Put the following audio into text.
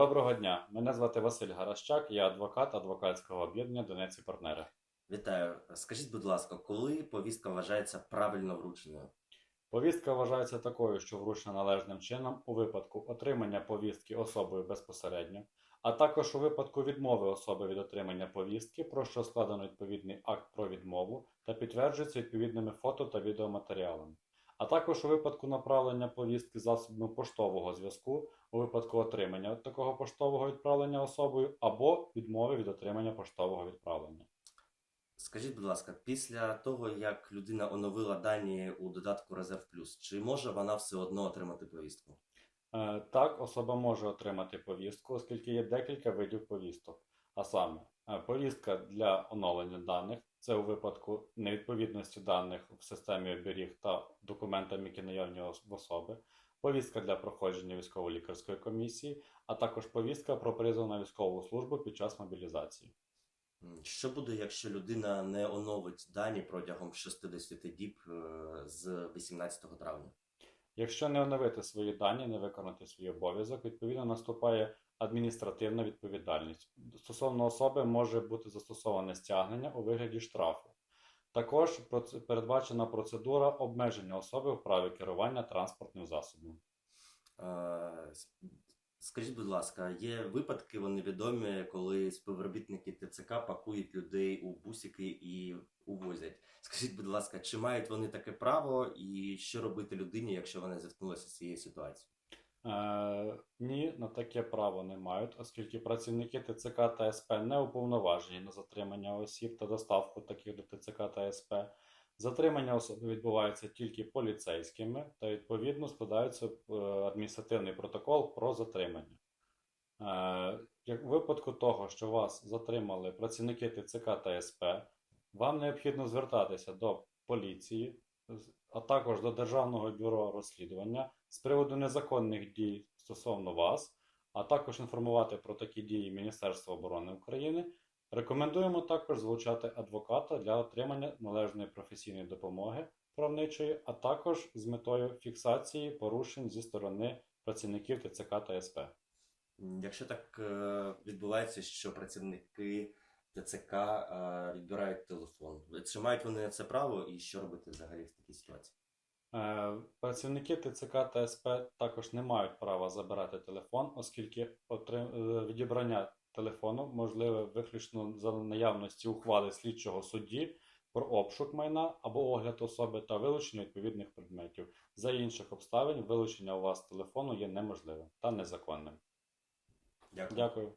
Доброго дня. Мене звати Василь Гаращак, я адвокат адвокатського об'єднання Донець і партнери. Вітаю. Скажіть, будь ласка, коли повістка вважається правильно врученою? Повістка вважається такою, що вручена належним чином у випадку отримання повістки особою безпосередньо, а також у випадку відмови особи від отримання повістки, про що складено відповідний акт про відмову та підтверджується відповідними фото та відеоматеріалами. А також у випадку направлення повістки засобами поштового зв'язку, у випадку отримання такого поштового відправлення особою або відмови від отримання поштового відправлення. Скажіть, будь ласка, після того, як людина оновила дані у додатку Резерв Плюс, чи може вона все одно отримати повістку? Е, Так, особа може отримати повістку, оскільки є декілька видів повісток. А саме, е, повістка для оновлення даних це у випадку невідповідності даних в системі оберіг та документам, які наявні в особи, повістка для проходження військово-лікарської комісії, а також повістка про призов на військову службу під час мобілізації. Що буде, якщо людина не оновить дані протягом 60 діб е, з 18 травня? Якщо не оновити свої дані, не виконати свій обов'язок, відповідно наступає адміністративна відповідальність. Стосовно особи може бути застосоване стягнення у вигляді штрафу. Також передбачена процедура обмеження особи в праві керування транспортним засобом. Скажіть, будь ласка, є випадки, вони відомі, коли співробітники ТЦК пакують людей у бусики і увозять. Скажіть, будь ласка, чи мають вони таке право, і що робити людині, якщо вона зіткнулася з цією ситуацією? Е, ні, на таке право не мають, оскільки працівники ТЦК та СП не уповноважені на затримання осіб та доставку таких до ТЦК та СП. Затримання особи відбувається тільки поліцейськими та відповідно складається е, адміністративний протокол про затримання. Е, Як у випадку того, що вас затримали працівники ТЦК та СП, вам необхідно звертатися до поліції, а також до Державного бюро розслідування з приводу незаконних дій стосовно вас, а також інформувати про такі дії Міністерства оборони України. Рекомендуємо також залучати адвоката для отримання належної професійної допомоги правничої, а також з метою фіксації порушень зі сторони працівників ТЦК та СП. Якщо так е, відбувається, що працівники ТЦК е, відбирають телефон, чи мають вони це право, і що робити взагалі в такій ситуації? Е, Працівники ТЦК та СП також не мають права забирати телефон, оскільки відібрання телефону можливе виключно за наявності ухвали слідчого судді про обшук майна або огляд особи та вилучення відповідних предметів. За інших обставин вилучення у вас телефону є неможливим та незаконним. Дякую. Дякую.